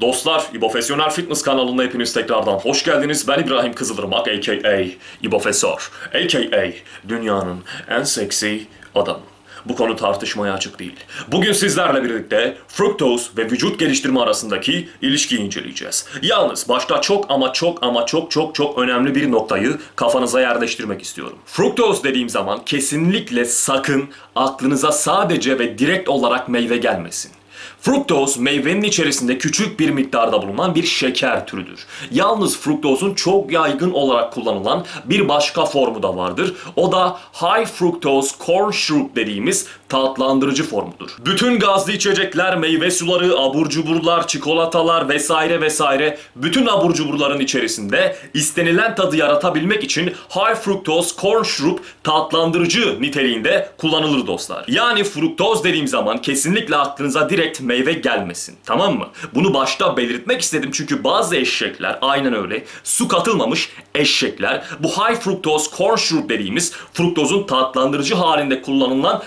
Dostlar, İbofesyonel Fitness kanalına hepiniz tekrardan hoş geldiniz. Ben İbrahim Kızılırmak, a.k.a. İbofesör, a.k.a. dünyanın en seksi adamı. Bu konu tartışmaya açık değil. Bugün sizlerle birlikte fruktoz ve vücut geliştirme arasındaki ilişkiyi inceleyeceğiz. Yalnız başta çok ama çok ama çok çok çok önemli bir noktayı kafanıza yerleştirmek istiyorum. Fruktoz dediğim zaman kesinlikle sakın aklınıza sadece ve direkt olarak meyve gelmesin. Fruktoz meyvenin içerisinde küçük bir miktarda bulunan bir şeker türüdür. Yalnız fruktozun çok yaygın olarak kullanılan bir başka formu da vardır. O da high fructose corn syrup dediğimiz tatlandırıcı formudur. Bütün gazlı içecekler, meyve suları, abur cuburlar, çikolatalar vesaire vesaire bütün abur cuburların içerisinde istenilen tadı yaratabilmek için high fructose corn syrup tatlandırıcı niteliğinde kullanılır dostlar. Yani fruktoz dediğim zaman kesinlikle aklınıza direkt meyve gelmesin. Tamam mı? Bunu başta belirtmek istedim çünkü bazı eşekler aynen öyle su katılmamış eşekler bu high fructose corn syrup dediğimiz fruktozun tatlandırıcı halinde kullanılan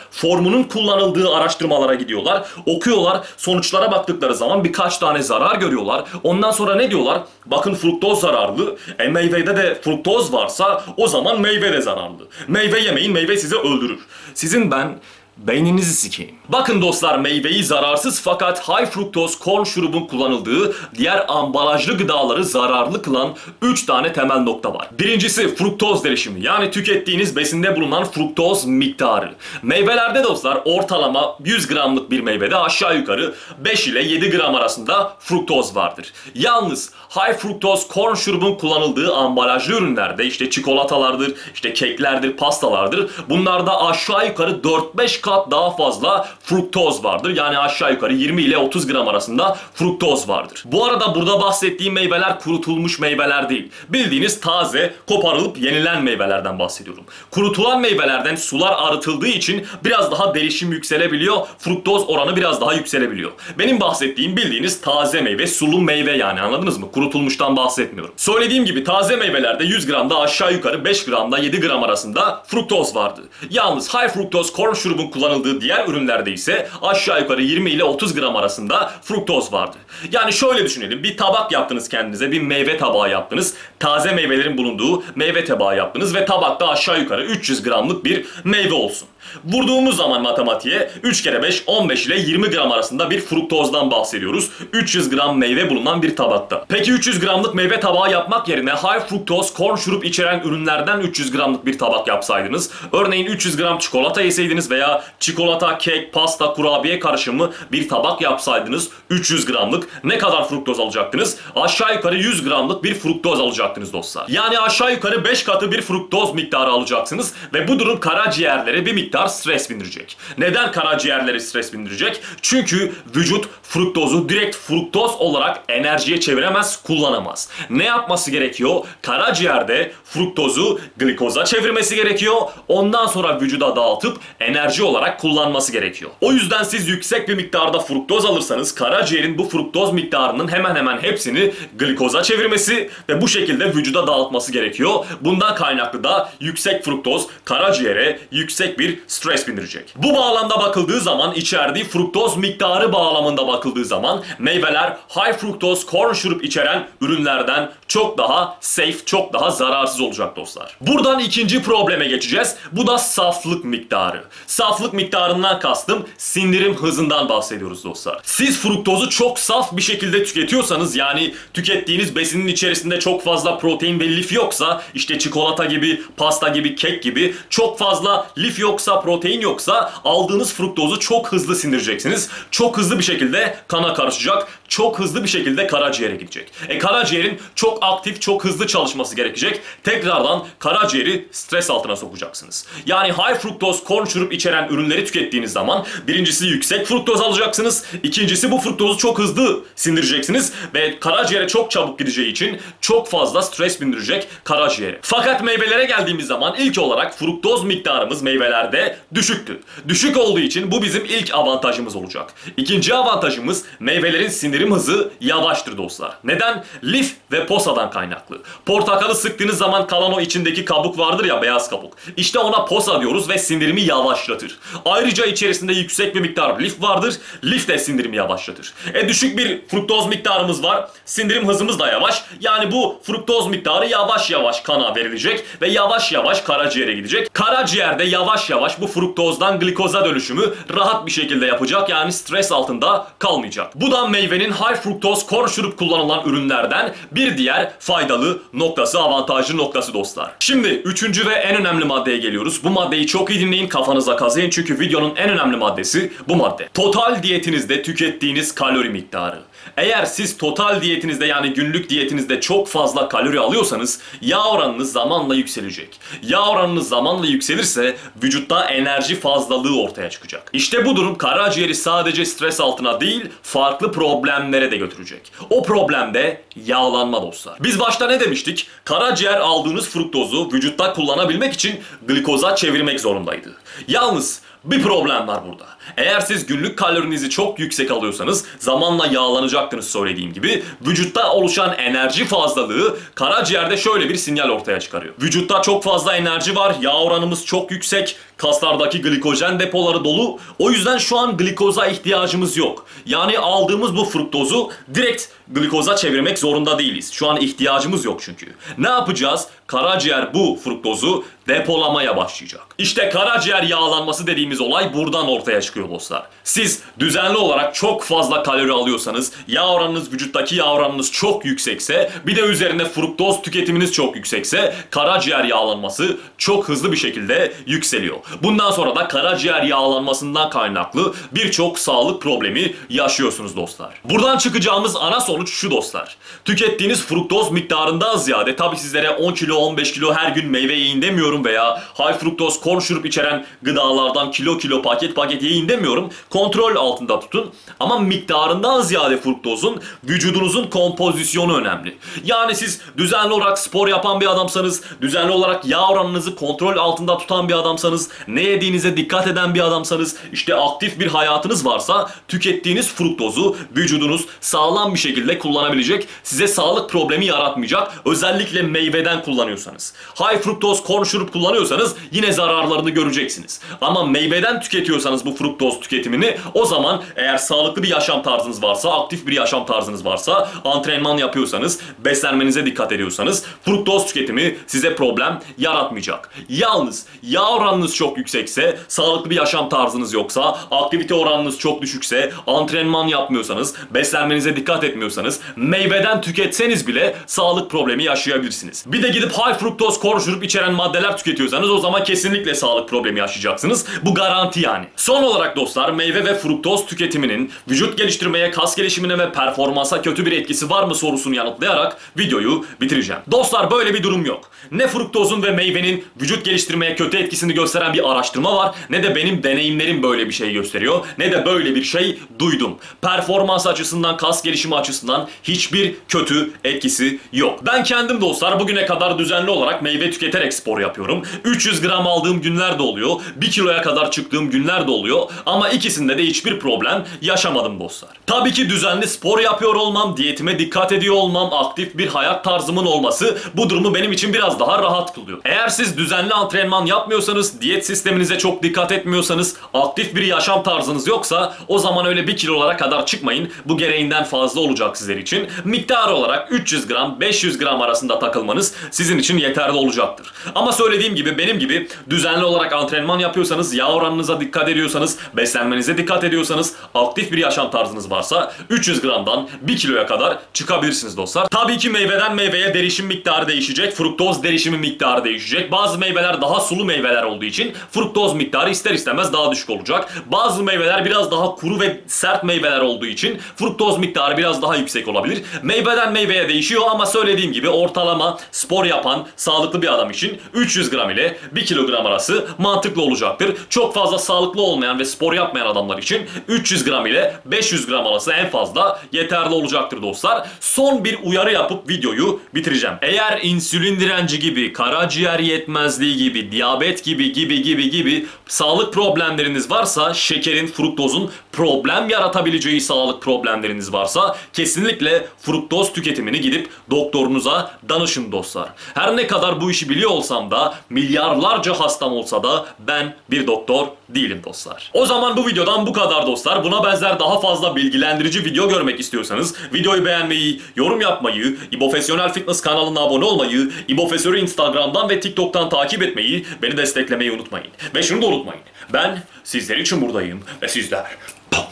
formunun kullanıldığı araştırmalara gidiyorlar. Okuyorlar. Sonuçlara baktıkları zaman birkaç tane zarar görüyorlar. Ondan sonra ne diyorlar? Bakın fruktoz zararlı. E meyvede de fruktoz varsa o zaman meyve de zararlı. Meyve yemeyin meyve sizi öldürür. Sizin ben Beyninizi sikeyim. Bakın dostlar meyveyi zararsız fakat high fruktoz corn şurubun kullanıldığı diğer ambalajlı gıdaları zararlı kılan 3 tane temel nokta var. Birincisi fruktoz derişimi yani tükettiğiniz besinde bulunan fruktoz miktarı. Meyvelerde dostlar ortalama 100 gramlık bir meyvede aşağı yukarı 5 ile 7 gram arasında fruktoz vardır. Yalnız high fruktoz corn şurubun kullanıldığı ambalajlı ürünlerde işte çikolatalardır, işte keklerdir, pastalardır. Bunlarda aşağı yukarı 4-5 kat daha fazla fruktoz vardır. Yani aşağı yukarı 20 ile 30 gram arasında fruktoz vardır. Bu arada burada bahsettiğim meyveler kurutulmuş meyveler değil. Bildiğiniz taze, koparılıp yenilen meyvelerden bahsediyorum. Kurutulan meyvelerden sular arıtıldığı için biraz daha derişim yükselebiliyor. Fruktoz oranı biraz daha yükselebiliyor. Benim bahsettiğim bildiğiniz taze meyve, sulu meyve yani anladınız mı? Kurutulmuştan bahsetmiyorum. Söylediğim gibi taze meyvelerde 100 gramda aşağı yukarı 5 gramda 7 gram arasında fruktoz vardı. Yalnız high fructose corn şurubun kullanıldığı diğer ürünlerde ise aşağı yukarı 20 ile 30 gram arasında fruktoz vardı. Yani şöyle düşünelim. Bir tabak yaptınız kendinize. Bir meyve tabağı yaptınız. Taze meyvelerin bulunduğu meyve tabağı yaptınız ve tabakta aşağı yukarı 300 gramlık bir meyve olsun. Vurduğumuz zaman matematiğe 3 kere 5 15 ile 20 gram arasında bir fruktozdan bahsediyoruz. 300 gram meyve bulunan bir tabakta. Peki 300 gramlık meyve tabağı yapmak yerine high fructose corn şurup içeren ürünlerden 300 gramlık bir tabak yapsaydınız. Örneğin 300 gram çikolata yeseydiniz veya çikolata, kek, pasta, kurabiye karışımı bir tabak yapsaydınız 300 gramlık ne kadar fruktoz alacaktınız? Aşağı yukarı 100 gramlık bir fruktoz alacaktınız dostlar. Yani aşağı yukarı 5 katı bir fruktoz miktarı alacaksınız ve bu durum karaciğerlere bir miktar stres bindirecek. Neden karaciğerlere stres bindirecek? Çünkü vücut fruktozu direkt fruktoz olarak enerjiye çeviremez, kullanamaz. Ne yapması gerekiyor? Karaciğerde fruktozu glikoza çevirmesi gerekiyor. Ondan sonra vücuda dağıtıp enerji olarak kullanması gerekiyor. O yüzden siz yüksek bir miktarda fruktoz alırsanız karaciğerin bu fruktoz miktarının hemen hemen hepsini glikoza çevirmesi ve bu şekilde vücuda dağıtması gerekiyor. Bundan kaynaklı da yüksek fruktoz karaciğere yüksek bir stres bindirecek. Bu bağlamda bakıldığı zaman içerdiği fruktoz miktarı bağlamında bakıldığı zaman meyveler high fructose corn şurup içeren ürünlerden çok daha safe, çok daha zararsız olacak dostlar. Buradan ikinci probleme geçeceğiz. Bu da saflık miktarı. Saflık miktarından kastım sindirim hızından bahsediyoruz dostlar. Siz fruktozu çok saf bir şekilde tüketiyorsanız yani tükettiğiniz besinin içerisinde çok fazla protein ve lif yoksa işte çikolata gibi, pasta gibi, kek gibi çok fazla lif yoksa, protein yoksa aldığınız fruktozu çok hızlı sindireceksiniz. Çok hızlı bir şekilde kana karışacak. Çok hızlı bir şekilde karaciğere gidecek. E karaciğerin çok aktif, çok hızlı çalışması gerekecek. Tekrardan karaciğeri stres altına sokacaksınız. Yani high fructose corn şurup içeren ürünleri tükettiğiniz zaman birincisi yüksek fruktoz alacaksınız. İkincisi bu fruktozu çok hızlı sindireceksiniz ve karaciğere çok çabuk gideceği için çok fazla stres bindirecek karaciğere. Fakat meyvelere geldiğimiz zaman ilk olarak fruktoz miktarımız meyvelerde düşüktü. Düşük olduğu için bu bizim ilk avantajımız olacak. İkinci avantajımız meyvelerin sindirim hızı yavaştır dostlar. Neden? Lif ve posadan kaynaklı. Portakalı sıktığınız zaman kalan o içindeki kabuk vardır ya beyaz kabuk. İşte ona posa diyoruz ve sindirimi yavaşlatır. Ayrıca içerisinde yüksek bir miktar lif vardır. Lif de sindirimi yavaşlatır. E düşük bir fruktoz miktarımız var. Sindirim hızımız da yavaş. Yani bu fruktoz miktarı yavaş yavaş kana verilecek ve yavaş yavaş karaciğere gidecek. Karaciğerde yavaş yavaş bu fruktozdan glikoza dönüşümü rahat bir şekilde yapacak. Yani stres altında kalmayacak. Bu da meyvenin high fruktoz korn şurup kullanılan ürünlerden bir diğer faydalı noktası, avantajlı noktası dostlar. Şimdi üçüncü ve en önemli maddeye geliyoruz. Bu maddeyi çok iyi dinleyin, kafanıza kazıyın çünkü videonun en önemli maddesi bu madde. Total diyetinizde tükettiğiniz kalori miktarı. Eğer siz total diyetinizde yani günlük diyetinizde çok fazla kalori alıyorsanız yağ oranınız zamanla yükselecek. Yağ oranınız zamanla yükselirse vücutta enerji fazlalığı ortaya çıkacak. İşte bu durum karaciğeri sadece stres altına değil farklı problemlere de götürecek. O problem de yağlanma dostlar. Biz başta ne demiştik? Karaciğer aldığınız fruktozu vücutta kullanabilmek için glikoza çevirmek zorundaydı. Yalnız bir problem var burada. Eğer siz günlük kalorinizi çok yüksek alıyorsanız zamanla yağlanacaktınız söylediğim gibi. Vücutta oluşan enerji fazlalığı karaciğerde şöyle bir sinyal ortaya çıkarıyor. Vücutta çok fazla enerji var, yağ oranımız çok yüksek, kaslardaki glikojen depoları dolu. O yüzden şu an glikoza ihtiyacımız yok. Yani aldığımız bu fruktozu direkt glikoza çevirmek zorunda değiliz. Şu an ihtiyacımız yok çünkü. Ne yapacağız? Karaciğer bu fruktozu depolamaya başlayacak. İşte karaciğer yağlanması dediğimiz olay buradan ortaya çıkıyor dostlar. Siz düzenli olarak çok fazla kalori alıyorsanız, yağ oranınız vücuttaki yağ oranınız çok yüksekse, bir de üzerine fruktoz tüketiminiz çok yüksekse karaciğer yağlanması çok hızlı bir şekilde yükseliyor. Bundan sonra da karaciğer yağlanmasından kaynaklı birçok sağlık problemi yaşıyorsunuz dostlar. Buradan çıkacağımız ana sonuç şu dostlar. Tükettiğiniz fruktoz miktarından ziyade tabi sizlere 10 kilo 15 kilo her gün meyve yiyin demiyorum veya high fruktoz korn şurup içeren gıdalardan kilo kilo paket paket yiyin demiyorum. Kontrol altında tutun. Ama miktarından ziyade fruktozun vücudunuzun kompozisyonu önemli. Yani siz düzenli olarak spor yapan bir adamsanız, düzenli olarak yağ oranınızı kontrol altında tutan bir adamsanız, ne yediğinize dikkat eden bir adamsanız, işte aktif bir hayatınız varsa tükettiğiniz fruktozu vücudunuz sağlam bir şekilde kullanabilecek, size sağlık problemi yaratmayacak. Özellikle meyveden kullanıyorsanız. High fruktoz korn şurup kullanıyorsanız yine zararlarını göreceksiniz. Ama meyveden tüketiyorsanız bu fruktoz tüketimini o zaman eğer sağlıklı bir yaşam tarzınız varsa, aktif bir yaşam tarzınız varsa, antrenman yapıyorsanız, beslenmenize dikkat ediyorsanız fruktoz tüketimi size problem yaratmayacak. Yalnız yağ oranınız çok yüksekse, sağlıklı bir yaşam tarzınız yoksa, aktivite oranınız çok düşükse, antrenman yapmıyorsanız, beslenmenize dikkat etmiyorsanız, meyveden tüketseniz bile sağlık problemi yaşayabilirsiniz. Bir de gidip high fruktoz korn şurup içeren maddeler tüketiyorsanız o zaman kesinlikle sağlık problemi yaşayacaksınız. Bu garanti yani. Son olarak dostlar meyve ve fruktoz tüketiminin vücut geliştirmeye, kas gelişimine ve performansa kötü bir etkisi var mı sorusunu yanıtlayarak videoyu bitireceğim. Dostlar böyle bir durum yok. Ne fruktozun ve meyvenin vücut geliştirmeye kötü etkisini gösteren bir araştırma var ne de benim deneyimlerim böyle bir şey gösteriyor ne de böyle bir şey duydum. Performans açısından, kas gelişimi açısından hiçbir kötü etkisi yok. Ben kendim dostlar bugüne kadar düzenli olarak meyve tüketerek spor yapıyorum. 300 gram aldığım günler de oluyor. 1 kiloya kadar çıktığım günler de oluyor. Ama ikisinde de hiçbir problem yaşamadım dostlar. Tabii ki düzenli spor yapıyor olmam, diyetime dikkat ediyor olmam, aktif bir hayat tarzımın olması bu durumu benim için biraz daha rahat kılıyor. Eğer siz düzenli antrenman yapmıyorsanız, diyet sisteminize çok dikkat etmiyorsanız, aktif bir yaşam tarzınız yoksa o zaman öyle 1 kilolara kadar çıkmayın. Bu gereğinden fazla olacak sizler için. Miktar olarak 300 gram, 500 gram arasında takılmanız sizin için yeterli olacaktır. Ama söylediğim gibi benim gibi düzenli olarak antrenman yapıyorsanız, yağ oranınıza dikkat ediyorsanız, beslenmenize dikkat ediyorsanız, aktif bir yaşam tarzınız varsa 300 gramdan 1 kiloya kadar çıkabilirsiniz dostlar. Tabii ki meyveden meyveye derişim miktarı değişecek, fruktoz derişimi miktarı değişecek. Bazı meyveler daha sulu meyveler olduğu için fruktoz miktarı ister istemez daha düşük olacak. Bazı meyveler biraz daha kuru ve sert meyveler olduğu için fruktoz miktarı biraz daha yüksek olabilir. Meyveden meyveye değişiyor ama söylediğim gibi ortalama spor yapan sağlıklı bir adam için 300 gram ile 1 kilogram arası mantıklı olacaktır. Çok fazla sağlıklı olmayan ve spor yapmayan adamlar için 300 gram ile 500 gram arası en fazla yeterli olacaktır dostlar. Son bir uyarı yapıp videoyu bitireceğim. Eğer insülin direnci gibi, karaciğer yetmezliği gibi, diyabet gibi gibi gibi gibi sağlık problemleriniz varsa, şekerin, fruktozun problem yaratabileceği sağlık problemleriniz varsa kesinlikle fruktoz tüketimini gidip doktorunuza danışın dostlar. Her ne kadar bu işi biliyor olsam da milyarlarca hastam olsa da ben bir doktor değilim dostlar. O zaman bu videodan bu kadar dostlar. Buna benzer daha fazla bilgilendirici video görmek istiyorsanız videoyu beğenmeyi, yorum yapmayı, İbofesyonel Fitness kanalına abone olmayı, İbofesör'ü Instagram'dan ve TikTok'tan takip etmeyi, beni desteklemeyi unutmayın. Ve şunu da unutmayın. Ben sizler için buradayım ve sizler pam,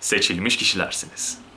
seçilmiş kişilersiniz.